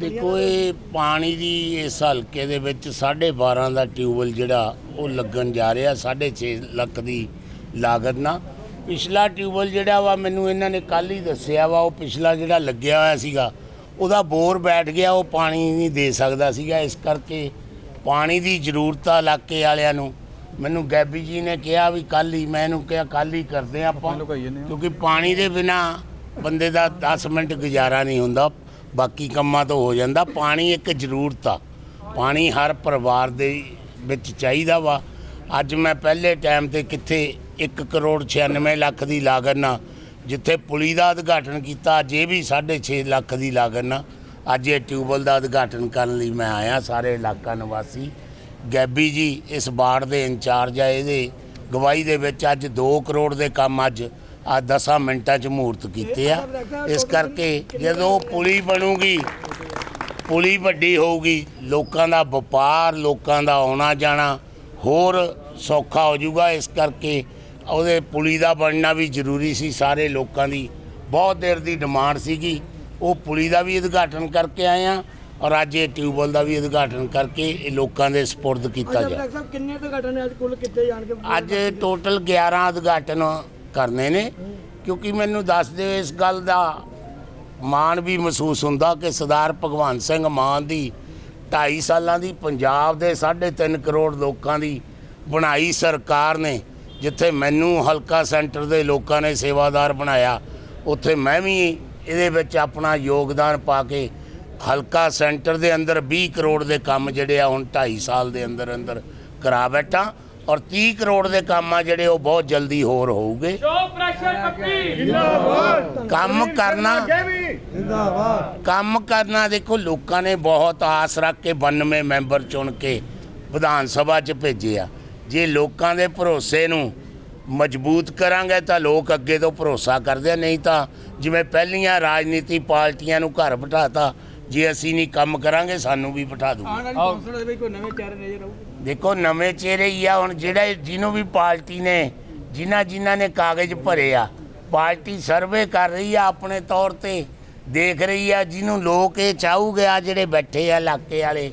ਦੇਖੋ ਇਹ ਪਾਣੀ ਦੀ ਇਸ ਹਲਕੇ ਦੇ ਵਿੱਚ 12.5 ਦਾ ਟਿਊਬਲ ਜਿਹੜਾ ਉਹ ਲੱਗਣ ਜਾ ਰਿਹਾ 6.5 ਲੱਖ ਦੀ ਲਾਗਤ ਨਾਲ। ਪਿਛਲਾ ਟਿਊਬਵੈਲ ਜਿਹੜਾ ਵਾ ਮੈਨੂੰ ਇਹਨਾਂ ਨੇ ਕੱਲ ਹੀ ਦੱਸਿਆ ਵਾ ਉਹ ਪਿਛਲਾ ਜਿਹੜਾ ਲੱਗਿਆ ਹੋਇਆ ਸੀਗਾ ਉਹਦਾ ਬੋਰ ਬੈਠ ਗਿਆ ਉਹ ਪਾਣੀ ਨਹੀਂ ਦੇ ਸਕਦਾ ਸੀਗਾ। ਇਸ ਕਰਕੇ ਪਾਣੀ ਦੀ ਜ਼ਰੂਰਤ ਆ ਇਲਾਕੇ ਵਾਲਿਆਂ ਨੂੰ। ਮੈਨੂੰ ਗੈਬੀ ਜੀ ਨੇ ਕਿਹਾ ਵੀ ਕੱਲ ਹੀ ਮੈਂ ਇਹਨੂੰ ਕਿਹਾ ਕੱਲ ਹੀ ਕਰਦੇ ਹਾਂ ਆਪਾਂ ਕਿਉਂਕਿ ਪਾਣੀ ਦੇ ਬਿਨਾ ਬੰਦੇ ਦਾ 10 ਮਿੰਟ ਗੁਜ਼ਾਰਾ ਨਹੀਂ ਹੁੰਦਾ ਬਾਕੀ ਕੰਮਾਂ ਤੋਂ ਹੋ ਜਾਂਦਾ। ਪਾਣੀ ਇੱਕ ਜ਼ਰੂਰਤ ਆ ਪਾਣੀ ਹਰ ਪਰਿਵਾਰ ਦੇ ਵਿੱਚ ਚਾਹੀਦਾ ਵਾ। ਅੱਜ ਮੈਂ ਪਹਿਲੇ ਟਾਈਮ ਤੇ ਕਿੱਥੇ 1 ਕਰੋੜ 96 ਲੱਖ ਦੀ ਲਾਗਤ ਨਾਲ ਜਿੱਥੇ ਪੁਲੀ ਦਾ ਉਦਘਾਟਨ ਕੀਤਾ, ਅੱਜ ਇਹ ਵੀ 6.5 ਲੱਖ ਦੀ ਲਾਗਤ ਨਾਲ ਅੱਜ ਇਹ ਟਿਊਬਵੈਲ ਦਾ ਉਦਘਾਟਨ ਕਰਨ ਲਈ ਮੈਂ ਆਇਆ, ਸਾਰੇ ਇਲਾਕਾ ਨਿਵਾਸੀ। ਗੈਬੀ ਜੀ, ਇਸ ਬਾੜ ਦੇ ਇੰਚਾਰਜ ਆ ਇਹਦੇ। ਗਵਾਹੀ ਦੇ ਵਿੱਚ ਅੱਜ 2 ਕਰੋੜ ਦੇ ਕੰਮ ਅੱਜ ਆ 10 ਮਿੰਟਾਂ ਚ ਮੂਰਤ ਕੀਤੇ ਆ। ਇਸ ਕਰਕੇ ਜਦੋਂ ਪੁਲੀ ਬਣੂਗੀ, ਪੁਲੀ ਵੱਡੀ ਹੋਊਗੀ, ਲੋਕਾਂ ਦਾ ਵਪਾਰ, ਲੋਕਾਂ ਦਾ ਆਉਣਾ ਜਾਣਾ ਹੋਰ ਸੌਖਾ ਹੋ ਜਾਊਗਾ। ਇਸ ਕਰਕੇ ਉਹਦੇ ਪੁਲੀ ਦਾ ਬਣਨਾ ਵੀ ਜ਼ਰੂਰੀ ਸੀ ਸਾਰੇ ਲੋਕਾਂ ਦੀ। ਬਹੁਤ ਦੇਰ ਦੀ ਡਿਮਾਂਡ ਸੀਗੀ। ਉਹ ਪੁਲੀ ਦਾ ਵੀ ਉਦਘਾਟਨ ਕਰਕੇ ਆਏ ਆ ਔਰ ਅੱਜ ਇਹ ਟਿਊਬਵੈਲ ਦਾ ਵੀ ਉਦਘਾਟਨ ਕਰਕੇ ਇਹ ਲੋਕਾਂ ਦੇ ਸਪੁਰਦ ਕੀਤਾ ਜਾ ਡਾਕਟਰ ਸਾਹਿਬ ਕਿੰਨੇ ਉਦਘਾਟਨ ਨੇ? ਅੱਜ ਕੁੱਲ ਕਿੱਥੇ ਜਾਣ ਕੇ ਅੱਜ ਟੋਟਲ 11 ਉਦਘਾਟਨ ਕਰਨੇ ਨੇ। ਕਿਉਂਕਿ ਮੈਨੂੰ ਦੱਸ ਦਿਓ ਇਸ ਗੱਲ ਦਾ ਮਾਣ ਵੀ ਮਹਿਸੂਸ ਹੁੰਦਾ ਕਿ ਸਰਦਾਰ ਭਗਵੰਤ ਸਿੰਘ ਮਾਨ ਦੀ 2.5 ਸਾਲਾਂ ਦੀ ਪੰਜਾਬ ਦੇ 3.5 ਕਰੋੜ ਲੋਕਾਂ ਦੀ ਬਣਾਈ ਸਰਕਾਰ ਨੇ ਜਿੱਥੇ ਮੈਨੂੰ ਹਲਕਾ ਸੈਂਟਰ ਦੇ ਲੋਕਾਂ ਨੇ ਸੇਵਾਦਾਰ ਬਣਾਇਆ ਉੱਥੇ ਮੈਂ ਵੀ ਇਹਦੇ ਵਿੱਚ ਆਪਣਾ ਯੋਗਦਾਨ ਪਾ ਕੇ ਹਲਕਾ ਸੈਂਟਰ ਦੇ ਅੰਦਰ 20 ਕਰੋੜ ਦੇ ਕੰਮ ਜਿਹੜੇ ਆ ਹੁਣ 2.5 ਸਾਲ ਦੇ ਅੰਦਰ ਅੰਦਰ ਕਰਾ ਬੈਠਾ ਔਰ 30 ਕਰੋੜ ਦੇ ਕੰਮ ਆ ਜਿਹੜੇ ਉਹ ਬਹੁਤ ਜਲਦੀ ਹੋਰ ਹੋਊਗੇ। ਸ਼ੋ ਪ੍ਰੈਸ਼ਰ ਪੱਪੀ! ਕੰਮ ਕਰਨਾ ਕੰਮ ਕਰਨਾ ਦੇਖੋ ਲੋਕਾਂ ਨੇ ਬਹੁਤ ਆਸ ਰੱਖ ਕੇ 92 ਮੈਂਬਰ ਚੁਣ ਕੇ ਵਿਧਾਨ ਸਭਾ 'ਚ ਭੇਜੇ ਆ। ਜੇ ਲੋਕਾਂ ਦੇ ਭਰੋਸੇ ਨੂੰ ਮਜ਼ਬੂਤ ਕਰਾਂਗੇ ਤਾਂ ਲੋਕ ਅੱਗੇ ਤੋਂ ਭਰੋਸਾ ਕਰਦੇ ਆ ਨਹੀਂ ਤਾਂ ਜਿਵੇਂ ਪਹਿਲੀਆਂ ਰਾਜਨੀਤੀ ਪਾਰਟੀਆਂ ਨੂੰ ਘਰ ਬਿਠਾਤਾ ਜੇ ਅਸੀਂ ਨਹੀਂ ਕੰਮ ਕਰਾਂਗੇ ਸਾਨੂੰ ਵੀ ਬਿਠਾ ਦੂਗੇ। ਆਉਣ ਵਾਲੀ ਕੌਂਸਲ ਦੇ ਵਿੱਚ ਕੋਈ ਨਵੇਂ ਚਿਹਰੇ ਨਜ਼ਰ ਆਊ ਦੇਖੋ ਨਵੇਂ ਚਿਹਰੇ ਹੀ ਆ ਹੁਣ ਜਿਹੜਾ ਜਿਹਨੂੰ ਵੀ ਪਾਰਟੀ ਨੇ ਜਿਨ੍ਹਾਂ ਜਿਨ੍ਹਾਂ ਨੇ ਕਾਗਜ਼ ਭਰੇ ਆ ਪਾਰਟੀ ਸਰਵੇ ਕਰ ਰਹੀ ਆ ਆਪਣੇ ਤੌਰ ਤੇ ਦੇਖ ਰਹੀ ਆ ਜਿਹਨੂੰ ਲੋਕ ਇਹ ਚਾਹੂਗੇ ਆ ਜਿਹੜੇ ਬੈਠੇ ਆ ਇਲਾਕੇ ਵਾਲੇ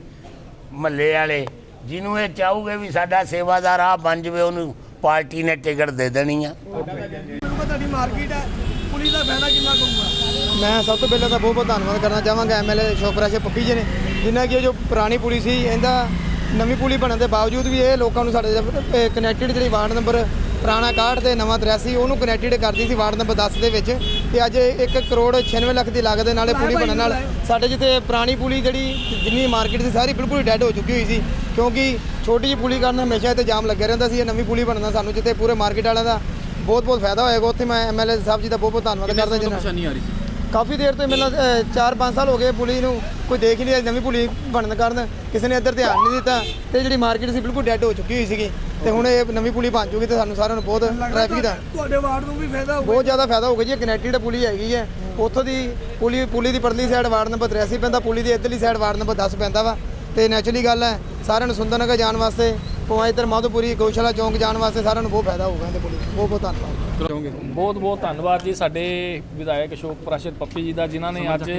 ਮਹੱਲੇ ਵਾਲੇ ਜਿਹਨੂੰ ਇਹ ਚਾਹੂਗੇ ਵੀ ਸਾਡਾ ਸੇਵਾਦਾਰ ਆ ਬਣ ਜਵੇ ਉਹਨੂੰ ਪਾਰਟੀ ਨੇ ਟਿਕਟ ਦੇ ਦੇਣੀ ਆ। ਤੁਹਾਡੀ ਮਾਰਕੀਟ ਹੈ ਪੁਲਿਸ ਦਾ ਫਾਇਦਾ ਕਿੰਨਾ ਕਹੂਗਾ? ਮੈਂ ਸਭ ਤੋਂ ਪਹਿਲਾਂ ਤਾਂ ਬਹੁਤ ਬਹੁਤ ਧੰਨਵਾਦ ਕਰਨਾ ਚਾਹਾਂਗਾ ਐਮਐਲਏ ਸ਼ੋਕਰਾ ਸੇ ਪੱਪੀ ਜੀ ਨੇ ਜਿਨ੍ਹਾਂ ਕਿ ਇਹ ਜੋ ਪੁਰਾਣੀ ਪੁਲੀ ਸੀ ਇਹਦਾ ਨਵੀਂ ਪੁਲੀ ਬਣਨ ਦੇ ਬਾਵਜੂਦ ਵੀ ਇਹ ਲੋਕਾਂ ਨੂੰ ਸਾਡੇ ਕਨੈਕਟਡ ਜਿਹੜੀ ਵਾਰਡ ਨੰਬਰ ਪੁਰਾਣਾ 61 ਤੇ ਨਵਾਂ 83 ਉਹਨੂੰ ਕਨੈਕਟਡ ਕਰਦੀ ਸੀ ਵਾਰਡ ਨੰਬਰ 10 ਦੇ ਵਿੱਚ ਤੇ ਅੱਜ 1 ਕਰੋੜ 96 ਲੱਖ ਦੀ ਲਾਗਤ ਦੇ ਨਾਲ ਇਹ ਪੁਲੀ ਬਣਨ ਨਾਲ ਸਾਡੇ ਜਿੱਥੇ ਪੁਰਾਣੀ ਪੁਲੀ ਜਿਹੜੀ ਜਿੰਨੀ ਮਾਰਕੀਟ ਸੀ ਸਾਰੀ ਬਿਲਕੁਲ ਡੈੱਡ ਹੋ ਚੁੱਕੀ ਹੋਈ ਸੀ। ਕਿਉਂਕਿ ਛੋਟੀ ਜਿਹੀ ਪੁਲੀ ਕਰਨ ਹਮੇਸ਼ਾ ਇੱਥੇ ਜਾਮ ਲੱਗਿਆ ਰਹਿੰਦਾ ਸੀ ਇਹ ਨਵੀਂ ਪੁਲੀ ਬਣਨ ਨਾਲ ਸਾਨੂੰ ਜਿੱਥੇ ਪੂਰੇ ਮਾਰਕੀਟ ਵਾਲਿਆਂ ਦਾ ਬਹੁਤ ਬਹੁਤ ਫਾਇਦਾ ਹੋਏਗਾ ਉੱਥੇ ਮੈਂ ਐਮਐਲਏ ਸਾਹਿਬ ਜੀ ਦਾ ਬਹੁਤ ਬਹੁਤ ਧੰਨਵਾਦ ਕਰਦਾ ਜਿਨ੍ਹਾਂ ਕਾਫੀ ਦੇਰ ਤੋਂ ਮੈਨੂੰ 4-5 ਸਾਲ ਹੋ ਗਏ ਪੁਲੀ ਨੂੰ ਕੋਈ ਦੇਖ ਹੀ ਨਹੀਂ ਰਹੀ ਨਵੀਂ ਪੁਲੀ ਬਣਨ ਕਾਰਨ। ਕਿਸੇ ਨੇ ਇੱਧਰ ਧਿਆਨ ਨਹੀਂ ਦਿੱਤਾ ਤੇ ਜਿਹੜੀ ਮਾਰਕੀਟ ਸੀ ਬਿਲਕੁਲ ਡੈੱਡ ਹੋ ਚੁੱਕੀ ਹੋਈ ਸੀਗੀ। ਤੇ ਹੁਣ ਇਹ ਨਵੀਂ ਪੁਲੀ ਬਣ ਜੂਗੀ ਤੇ ਸਾਨੂੰ ਸਾਰਿਆਂ ਨੂੰ ਬਹੁਤ ਟ੍ਰੈਫਿਕ ਦਾ ਤੁਹਾਡੇ ਵਾਰਡ ਨੂੰ ਵੀ ਫਾਇਦਾ ਹੋਊਗਾ। ਬਹੁਤ ਜ਼ਿਆਦਾ ਫਾਇਦਾ ਹੋਊਗਾ ਜੀ ਕਨੈਕਟਡ ਪੁਲੀ ਹੈਗੀ ਹੈ। ਉੱਥੋਂ ਦੀ ਪੁਲੀ ਪੁਲੀ ਦੀ ਪਰਲੀ ਸਾਈਡ ਵਾਰਡ ਨੰਬਰ 83 ਪੈਂਦਾ ਪੁਲੀ ਦੀ ਇੱਧਰਲੀ ਸਾਈਡ ਵਾਰਡ ਨੰਬਰ 10 ਪੈਂਦਾ ਵਾ। ਤੇ ਨੈਚੁਰਲੀ ਗੱਲ ਹੈ ਸਾਰਿਆਂ ਨੂੰ ਸੁੰਦਰਨਗਰ ਜਾਣ ਵਾਸਤੇ ਪਵਾ ਇੱਧਰ ਮਾਧੋਪੁਰੀ ਗਊਸ਼ਾਲਾ ਚੌਂਕ ਜਾਣ ਵਾਸਤੇ ਸਾਰਿਆਂ ਨੂੰ ਬਹੁਤ ਫਾਇਦਾ ਹੋਊਗਾ ਇਹਦੇ ਪੁਲੀ ਦਾ। ਬਹੁਤ ਬਹੁਤ ਧੰਨਵਾਦ। ਬਹੁਤ ਬਹੁਤ ਧੰਨਵਾਦ ਜੀ ਸਾਡੇ ਵਿਧਾਇਕ ਅਸ਼ੋਕ ਪ੍ਰਸ਼ਦ ਪੱਪੀ ਜੀ ਦਾ ਜਿਨ੍ਹਾਂ ਨੇ ਅੱਜ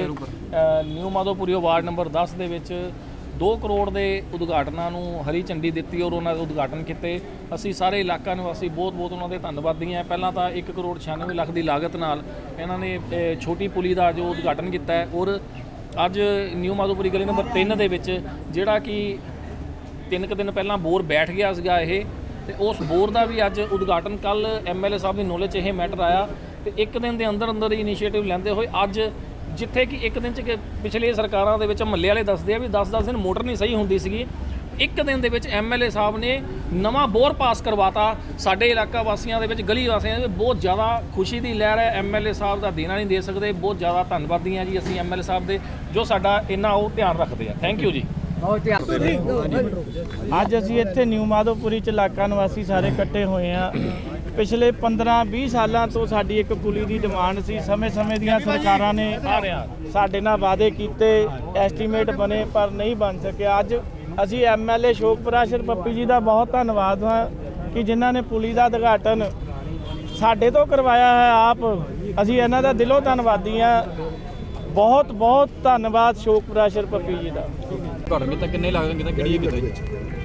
ਨਿਊ ਮਾਧੋਪੁਰੀ ਵਾਰਡ ਨੰਬਰ 10 ਦੇ ਵਿੱਚ 2 ਕਰੋੜ ਦੇ ਉਦਘਾਟਨਾਂ ਨੂੰ ਹਰੀ ਝੰਡੀ ਦਿੱਤੀ ਔਰ ਉਹਨਾਂ ਦੇ ਉਦਘਾਟਨ ਕੀਤੇ। ਅਸੀਂ ਸਾਰੇ ਇਲਾਕਾ ਨਿਵਾਸੀ ਬਹੁਤ ਬਹੁਤ ਉਹਨਾਂ ਦੇ ਧੰਨਵਾਦੀ ਹਾਂ ਪਹਿਲਾਂ ਤਾਂ 1 ਕਰੋੜ 96 ਲੱਖ ਦੀ ਲਾਗਤ ਨਾਲ ਇਹਨਾਂ ਨੇ ਛੋਟੀ ਪੁਲੀ ਦਾ ਜੋ ਉਦਘਾਟਨ ਕੀਤਾ ਹੈ ਔਰ ਅੱਜ ਨਿਊ ਮਾਧੋਪੁਰੀ ਗਲੀ ਨੰਬਰ 3 ਦੇ ਵਿੱਚ ਜਿਹੜਾ ਕਿ ਤਿੰਨ ਕੁ ਦਿਨ ਪਹਿਲਾਂ ਬੋਰ ਬੈਠ ਗਿਆ ਸੀਗਾ ਇਹ ਤੇ ਉਸ ਬੋਰ ਦਾ ਵੀ ਅੱਜ ਉਦਘਾਟਨ ਕੱਲ ਐਮਐਲਏ ਸਾਹਿਬ ਦੀ ਨੌਲੇਜ 'ਚ ਇਹ ਮੈਟਰ ਆਇਆ ਤੇ ਇੱਕ ਦਿਨ ਦੇ ਅੰਦਰ ਅੰਦਰ ਹੀ ਇਨੀਸ਼ੀਏਟਿਵ ਲੈਂਦੇ ਹੋਏ ਅੱਜ ਜਿੱਥੇ ਕਿ ਇੱਕ ਦਿਨ 'ਚ ਕਿ ਪਿਛਲੇ ਸਰਕਾਰਾਂ ਦੇ ਵਿੱਚ ਮਹੱਲੇ ਵਾਲੇ ਦੱਸਦੇ ਆ ਵੀ 10-10 ਦਿਨ ਮੋਟਰ ਨਹੀਂ ਸਹੀ ਹੁੰਦੀ ਸੀਗੀ। ਇੱਕ ਦਿਨ ਦੇ ਵਿੱਚ ਐਮਐਲਏ ਸਾਹਿਬ ਨੇ ਨਵਾਂ ਬੋਰ ਪਾਸ ਕਰਵਾਤਾ। ਸਾਡੇ ਇਲਾਕਾ ਵਾਸੀਆਂ ਦੇ ਵਿੱਚ ਗਲੀ ਵਾਸੀਆਂ ਦੇ ਵਿੱਚ ਬਹੁਤ ਜ਼ਿਆਦਾ ਖੁਸ਼ੀ ਦੀ ਲਹਿਰ ਹੈ। ਐਮਐਲਏ ਸਾਹਿਬ ਦਾ ਦੇਣਾ ਨਹੀਂ ਦੇ ਸਕਦੇ। ਬਹੁਤ ਜ਼ਿਆਦਾ ਧੰਨਵਾਦੀ ਹਾਂ ਜੀ ਅਸੀਂ ਐਮਐਲਏ ਸਾਹਿਬ ਦੇ ਜੋ ਸਾਡਾ ਇੰਨਾ ਉਹ ਧਿਆਨ ਰੱਖਦੇ ਆ। ਥੈਂਕ ਯੂ ਜੀ। ਅੱਜ ਅਸੀਂ ਇੱਥੇ ਨਿਊ ਮਾਧੋਪੁਰੀ ਚ ਇਲਾਕਾ ਨਿਵਾਸੀ ਸਾਰੇ ਇਕੱਠੇ ਹੋਏ ਆ ਪਿਛਲੇ 15-20 ਸਾਲਾਂ ਤੋਂ ਸਾਡੀ ਇੱਕ ਪੁਲੀ ਦੀ ਡਿਮਾਂਡ ਸੀ। ਸਮੇਂ-ਸਮੇਂ ਦੀਆਂ ਸਰਕਾਰਾਂ ਨੇ ਸਾਡੇ ਨਾਲ ਵਾਅਦੇ ਕੀਤੇ ਐਸਟੀਮੇਟ ਬਣੇ ਪਰ ਨਹੀਂ ਬਣ ਸਕਿਆ। ਅੱਜ ਅਸੀਂ ਐਮਐਲਏ ਸ਼ੋਕ ਪ੍ਰਕਾਸ਼ਰ ਪੱਪੀ ਜੀ ਦਾ ਬਹੁਤ ਧੰਨਵਾਦ ਹਾਂ ਕਿ ਜਿਨ੍ਹਾਂ ਨੇ ਪੁਲੀ ਦਾ ਉਦਘਾਟਨ ਸਾਡੇ ਤੋਂ ਕਰਵਾਇਆ ਹੈ ਆਪ। ਅਸੀਂ ਇਹਨਾਂ ਦਾ ਦਿਲੋਂ ਧੰਨਵਾਦੀ ਹਾਂ। ਬਹੁਤ ਬਹੁਤ ਧੰਨਵਾਦ ਸ਼ੋਕ ਪ੍ਰਕਾਸ਼ਰ ਪੱਪੀ ਜੀ ਦਾ। ਘਟਨ ਕੀਤਾ ਕਿੰਨੇ ਲੱਗਦੇ ਕਿਤਾ ਕਿਹੜੀ ਕਿਤੇ